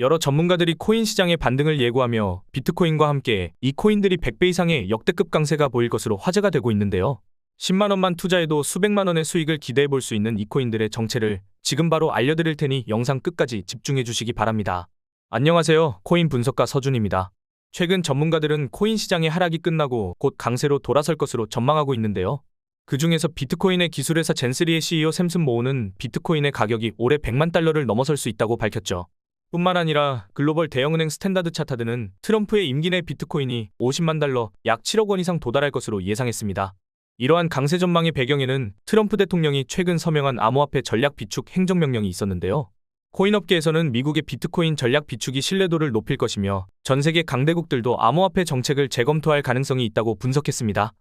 여러 전문가들이 코인 시장의 반등을 예고하며 비트코인과 함께 이 코인들이 100배 이상의 역대급 강세가 보일 것으로 화제가 되고 있는데요. 10만 원만 투자해도 수백만 원의 수익을 기대해 볼 수 있는 이 코인들의 정체를 지금 바로 알려드릴 테니 영상 끝까지 집중해 주시기 바랍니다. 안녕하세요. 코인 분석가 서준입니다. 최근 전문가들은 코인 시장의 하락이 끝나고 곧 강세로 돌아설 것으로 전망하고 있는데요. 그 중에서 비트코인의 기술회사 젠스리의 CEO 샘슨 모우는 비트코인의 가격이 올해 100만 달러를 넘어설 수 있다고 밝혔죠. 뿐만 아니라 글로벌 대형은행 스탠다드 차타드는 트럼프의 임기 내 비트코인이 50만 달러, 약 7억 원 이상 도달할 것으로 예상했습니다. 이러한 강세 전망의 배경에는 트럼프 대통령이 최근 서명한 암호화폐 전략 비축 행정명령이 있었는데요. 코인업계에서는 미국의 비트코인 전략 비축이 신뢰도를 높일 것이며 전 세계 강대국들도 암호화폐 정책을 재검토할 가능성이 있다고 분석했습니다.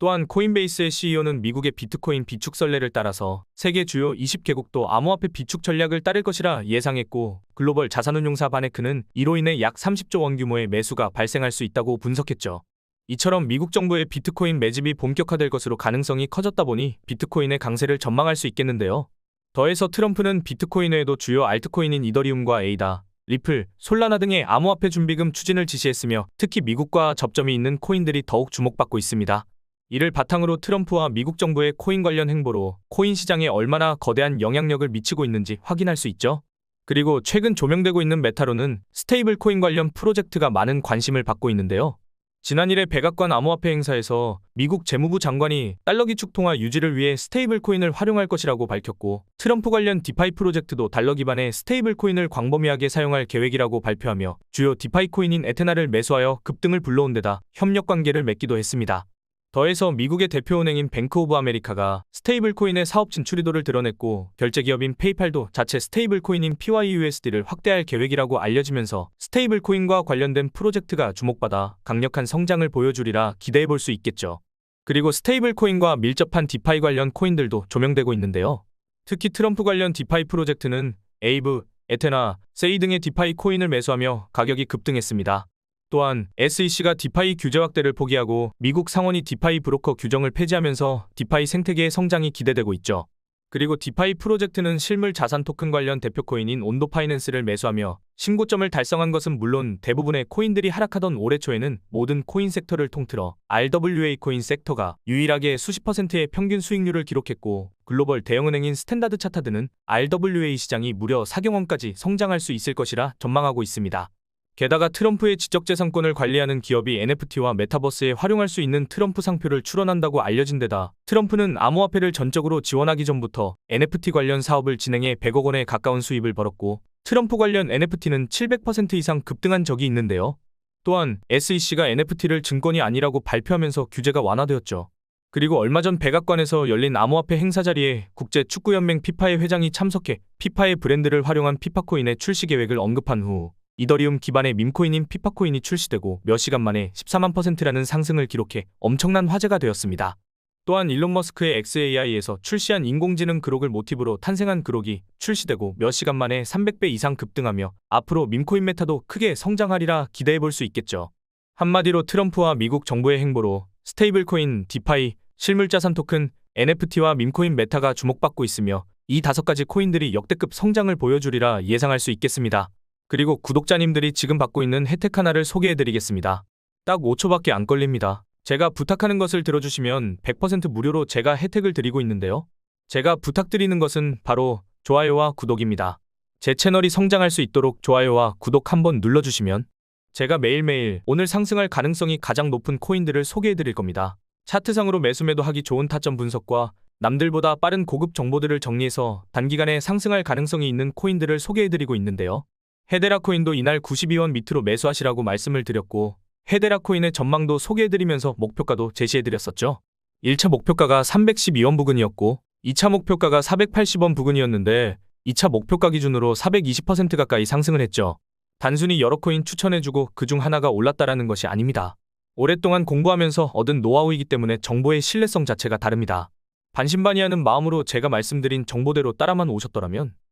또한 코인베이스의 CEO는 미국의 비트코인 비축 선례를 따라서 세계 주요 20개국도 암호화폐 비축 전략을 따를 것이라 예상했고 글로벌 자산운용사 바네크는 이로 인해 약 30조 원 규모의 매수가 발생할 수 있다고 분석했죠. 이처럼 미국 정부의 비트코인 매집이 본격화될 것으로 가능성이 커졌다 보니 비트코인의 강세를 전망할 수 있겠는데요. 더해서 트럼프는 비트코인 외에도 주요 알트코인인 이더리움과 에이다, 리플, 솔라나 등의 암호화폐 준비금 추진을 지시했으며 특히 미국과 접점이 있는 코인들이 더욱 주목받고 있습니다. 이를 바탕으로 트럼프와 미국 정부의 코인 관련 행보로 코인 시장에 얼마나 거대한 영향력을 미치고 있는지 확인할 수 있죠. 그리고 최근 조명되고 있는 메타로는 스테이블 코인 관련 프로젝트가 많은 관심을 받고 있는데요. 지난 1회 백악관 암호화폐 행사에서 미국 재무부 장관이 달러 기축 통화 유지를 위해 스테이블 코인을 활용할 것이라고 밝혔고 트럼프 관련 디파이 프로젝트도 달러 기반의 스테이블 코인을 광범위하게 사용할 계획이라고 발표하며 주요 디파이 코인인 에테나를 매수하여 급등을 불러온 데다 협력 관계를 맺기도 했습니다. 더해서 미국의 대표은행인 뱅크 오브 아메리카가 스테이블 코인의 사업 진출 의도를 드러냈고 결제 기업인 페이팔도 자체 스테이블 코인인 PYUSD를 확대할 계획이라고 알려지면서 스테이블 코인과 관련된 프로젝트가 주목받아 강력한 성장을 보여주리라 기대해 볼 수 있겠죠. 그리고 스테이블 코인과 밀접한 디파이 관련 코인들도 조명되고 있는데요. 특히 트럼프 관련 디파이 프로젝트는 에이브, 에테나, 세이 등의 디파이 코인을 매수하며 가격이 급등했습니다. 또한 SEC가 디파이 규제 확대를 포기하고 미국 상원이 디파이 브로커 규정을 폐지하면서 디파이 생태계의 성장이 기대되고 있죠. 그리고 디파이 프로젝트는 실물 자산 토큰 관련 대표 코인인 온도 파이낸스를 매수하며 신고점을 달성한 것은 물론 대부분의 코인들이 하락하던 올해 초에는 모든 코인 섹터를 통틀어 RWA 코인 섹터가 유일하게 수십 퍼센트의 평균 수익률을 기록했고 글로벌 대형은행인 스탠다드 차타드는 RWA 시장이 무려 4경 원까지 성장할 수 있을 것이라 전망하고 있습니다. 게다가 트럼프의 지적재산권을 관리하는 기업이 NFT와 메타버스에 활용할 수 있는 트럼프 상표를 출원한다고 알려진 데다 트럼프는 암호화폐를 전적으로 지원하기 전부터 NFT 관련 사업을 진행해 100억 원에 가까운 수입을 벌었고 트럼프 관련 NFT는 700% 이상 급등한 적이 있는데요. 또한 SEC가 NFT를 증권이 아니라고 발표하면서 규제가 완화되었죠. 그리고 얼마 전 백악관에서 열린 암호화폐 행사 자리에 국제 축구연맹 피파의 회장이 참석해 피파의 브랜드를 활용한 피파코인의 출시 계획을 언급한 후 이더리움 기반의 밈코인인 피파코인이 출시되고 몇 시간 만에 14만 퍼센트라는 상승을 기록해 엄청난 화제가 되었습니다. 또한 일론 머스크의 XAI에서 출시한 인공지능 그록을 모티브로 탄생한 그록이 출시되고 몇 시간 만에 300배 이상 급등하며 앞으로 밈코인 메타도 크게 성장하리라 기대해 볼 수 있겠죠. 한마디로 트럼프와 미국 정부의 행보로 스테이블 코인, 디파이, 실물자산 토큰, NFT와 밈코인 메타가 주목받고 있으며 이 다섯 가지 코인들이 역대급 성장을 보여주리라 예상할 수 있겠습니다. 그리고 구독자님들이 지금 받고 있는 혜택 하나를 소개해드리겠습니다. 딱 5초밖에 안 걸립니다. 제가 부탁하는 것을 들어주시면 100% 무료로 제가 혜택을 드리고 있는데요. 제가 부탁드리는 것은 바로 좋아요와 구독입니다. 제 채널이 성장할 수 있도록 좋아요와 구독 한번 눌러주시면 제가 매일매일 오늘 상승할 가능성이 가장 높은 코인들을 소개해드릴 겁니다. 차트상으로 매수매도 하기 좋은 타점 분석과 남들보다 빠른 고급 정보들을 정리해서 단기간에 상승할 가능성이 있는 코인들을 소개해드리고 있는데요. 헤데라 코인도 이날 92원 밑으로 매수하시라고 말씀을 드렸고 헤데라 코인의 전망도 소개해드리면서 목표가도 제시해드렸었죠. 1차 목표가가 312원 부근이었고 2차 목표가가 480원 부근이었는데 2차 목표가 기준으로 420% 가까이 상승을 했죠. 단순히 여러 코인 추천해주고 그중 하나가 올랐다라는 것이 아닙니다. 오랫동안 공부하면서 얻은 노하우이기 때문에 정보의 신뢰성 자체가 다릅니다. 반신반의하는 마음으로 제가 말씀드린 정보대로 따라만 오셨더라면